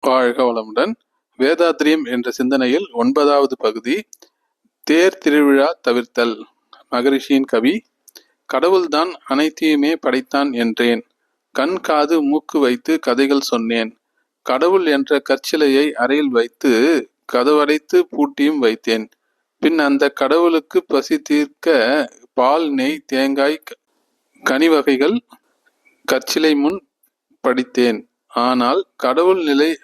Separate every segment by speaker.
Speaker 1: வாழ்க வளமுடன் வேதாத்ரியம் என்ற சிந்தனையில் ஒன்பதாவது பகுதி தேர் திருவிழா தவிர்த்தல். மகரிஷியின் கவி கடவுள்தான் அனைத்தையுமே படைத்தான் என்றேன். கண் காது மூக்கு வைத்து கதைகள் சொன்னேன். கடவுள் என்ற கற்சிலையை அறையில் வைத்து கதவடைத்து பூட்டியும் வைத்தேன். பின் அந்த கடவுளுக்கு பசி தீர்க்க பால் நெய் தேங்காய் க- கனி வகைகள் கற்சிலை முன் படித்தேன். ஆனால் கடவுள் நிலை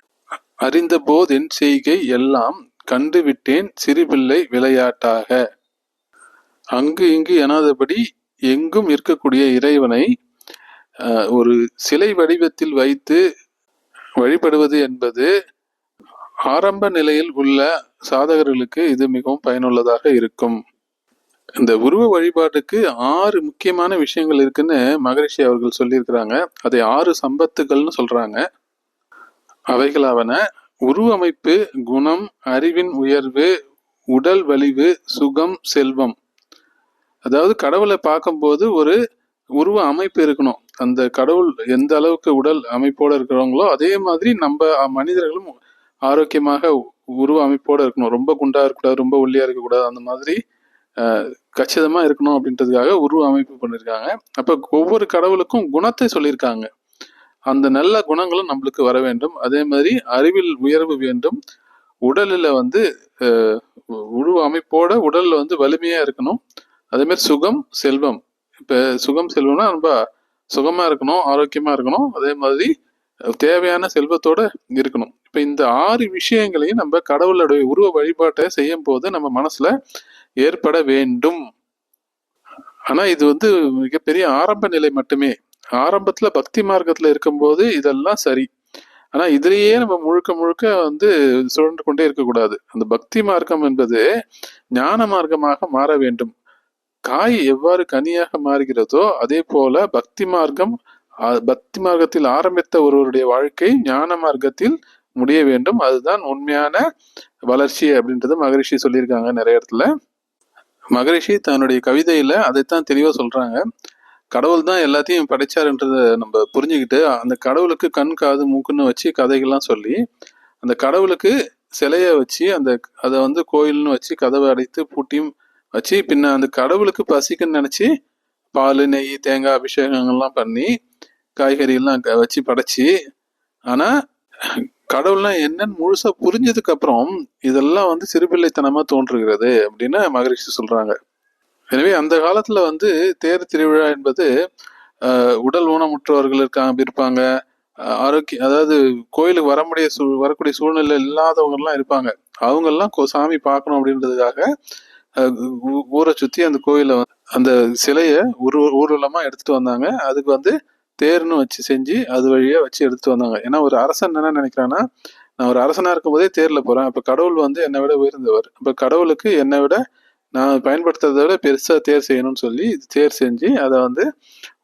Speaker 1: அறிந்தபோதென் செய்கை எல்லாம் கண்டுவிட்டேன் சிறுபிள்ளை விளையாட்டாக. அங்கு இங்கு எனாதபடி எங்கும் இருக்கக்கூடிய இறைவனை ஒரு சிலை வடிவத்தில் வைத்து வழிபடுவது என்பது ஆரம்ப நிலையில் உள்ள சாதகர்களுக்கு இது மிகவும் பயனுள்ளதாக இருக்கும். இந்த உருவ வழிபாட்டுக்கு ஆறு முக்கியமான விஷயங்கள் இருக்குன்னு மகரிஷி அவர்கள் சொல்லியிருக்கிறாங்க. அதை ஆறு சம்பத்துகள்னு சொல்றாங்க. அவைகளாவன உருவமைப்பு குணம் அறிவின் உயர்வு உடல் வலிவு சுகம் செல்வம். அதாவது கடவுளை பார்க்கும்போது ஒரு உருவ அமைப்பு இருக்கணும். அந்த கடவுள் எந்த அளவுக்கு உடல் அமைப்போடு இருக்கிறவங்களோ அதே மாதிரி நம்ம மனிதர்களும் ஆரோக்கியமாக உருவ அமைப்போடு இருக்கணும். ரொம்ப குண்டா இருக்கக்கூடாது ரொம்ப ஒல்லியா இருக்கக்கூடாது அந்த மாதிரி கச்சிதமாக இருக்கணும் அப்படின்றதுக்காக உருவ அமைப்பு பண்ணியிருக்காங்க அப்போ ஒவ்வொரு கடவுளுக்கும் குணத்தை சொல்லியிருக்காங்க. அந்த நல்ல குணங்களும் நம்மளுக்கு வர வேண்டும். அதே மாதிரி அறிவில் உயர்வு வேண்டும். உடலில் வந்து உருவ அமைப்போட உடலில் வந்து வலிமையாக இருக்கணும். அதே மாதிரி சுகம் செல்வம். இப்போ சுகம் செல்வம்னா ரொம்ப சுகமாக இருக்கணும் ஆரோக்கியமாக இருக்கணும். அதே மாதிரி தேவையான செல்வத்தோட இருக்கணும். இப்போ இந்த ஆறு விஷயங்களையும் நம்ம கடவுளுடைய உருவ வழிபாட்டை செய்யும் போது நம்ம மனசுல ஏற்பட வேண்டும். ஆனா இது வந்து மிகப்பெரிய ஆரம்ப நிலை மட்டுமே. ஆரம்பத்துல பக்தி மார்க்கத்துல இருக்கும்போது இதெல்லாம் சரி. ஆனா இதுலயே நம்ம முழுக்க முழுக்க வந்து சுழன்று கொண்டே இருக்கக்கூடாது. அந்த பக்தி மார்க்கம் என்பது ஞான மார்க்கமாக மாற வேண்டும். காய் எவ்வாறு கனியாக மாறுகிறதோ அதே போல பக்தி மார்க்கம் பக்தி மார்க்கத்தில் ஆரம்பித்த ஒருவருடைய வாழ்க்கை ஞான மார்க்கத்தில் முடிய வேண்டும். அதுதான் உண்மையான வளர்ச்சி அப்படின்றது மகரிஷி சொல்லியிருக்காங்க நிறைய இடத்துல. மகரிஷி தன்னுடைய கவிதையில அதைத்தான் தெளிவா சொல்றாங்க. கடவுள் தான் எல்லாத்தையும் படைச்சாருன்றத நம்ம புரிஞ்சுக்கிட்டு அந்த கடவுளுக்கு கண் காது மூக்குன்னு வச்சு கதைகள்லாம் சொல்லி அந்த கடவுளுக்கு சிலையை வச்சு அந்த அதை வந்து கோயில்னு வச்சு கதவை அடைத்து பூட்டியும் வச்சு பின்ன அந்த கடவுளுக்கு பசிக்குன்னு நினச்சி பால் நெய் தேங்காய் அபிஷேகங்கள்லாம் பண்ணி காய்கறிகள்லாம் க- வச்சு படைச்சி ஆனால் கடவுள்லாம் என்னன்னு முழுசா புரிஞ்சதுக்கு அப்புறம் இதெல்லாம் வந்து சிறுபிள்ளைத்தனமா தோன்றுகிறது அப்படின்னு மகரிஷி சொல்றாங்க. எனவே அந்த காலத்துல வந்து தேர் திருவிழா என்பது உடல் ஊனமுற்றவர்கள் இருக்காங்க இருப்பாங்க. ஆரோக்கியம் ஆரோக்கிய அதாவது கோயிலுக்கு வர முடிய சூ வரக்கூடிய சூழ்நிலை இல்லாதவங்கெல்லாம் இருப்பாங்க. அவங்கெல்லாம் கோ- சாமி பார்க்கணும் அப்படின்றதுக்காக ஊ- ஊரை சுற்றி அந்த கோயிலை அந்த சிலையை ஊர் ஊர்வலமா எடுத்துட்டு வந்தாங்க. அதுக்கு வந்து தேர்னு வச்சு செஞ்சு அது வழியாக வச்சு எடுத்துட்டு வந்தாங்க. ஏன்னா ஒரு அரசன் என்ன நினைக்கிறான்னா நான் ஒரு அரசனாக இருக்கும்போதே தேரில் போகிறேன் அப்போ கடவுள் வந்து என்னை விட உயர்ந்தவர். இப்போ கடவுளுக்கு என்னை விட நான் பயன்படுத்துறதை விட பெருசாக தேர் செய்யணும்னு சொல்லி தேர் செஞ்சு அதை வந்து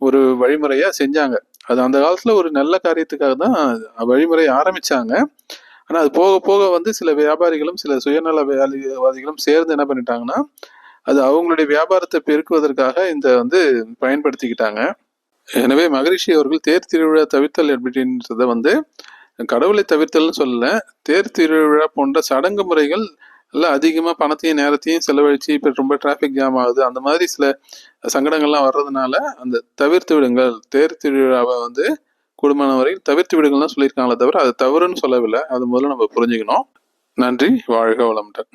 Speaker 1: ஒரு வழிமுறையாக செஞ்சாங்க. அது அந்த காலத்தில் ஒரு நல்ல காரியத்துக்காக தான் வழிமுறை ஆரம்பித்தாங்க ஆனால் அது போக போக வந்து சில வியாபாரிகளும் சில சுயநல வேலைவாதிகளும் சேர்ந்து என்ன பண்ணிட்டாங்கன்னா அது அவங்களுடைய வியாபாரத்தை பெருக்குவதற்காக இந்த வந்து பயன்படுத்திக்கிட்டாங்க. எனவே மகரிஷி அவர்கள் தேர் திருவிழா தவிர்த்தல் அப்படின்றத வந்து கடவுளை தவிர்த்தல்னு சொல்லல தேர் திருவிழா போன்ற சடங்கு முறைகள் எல்லாம் அதிகமாக பணத்தையும் நேரத்தையும் செலவழிச்சு இப்போ ரொம்ப டிராஃபிக் ஜாம் ஆகுது. அந்த மாதிரி சில சங்கடங்கள்லாம் வர்றதுனால அந்த தவிர்த்து விடுங்கள். தேர் திருவிழாவை வந்து கூடுமான வரையில் தவிர்த்து விடுங்கள்லாம் சொல்லியிருக்காங்களே தவிர அது தவறுன்னு சொல்லவில்லை. அது முதல்ல நம்ம புரிஞ்சுக்கணும். நன்றி. வாழ்க வளமுடன்.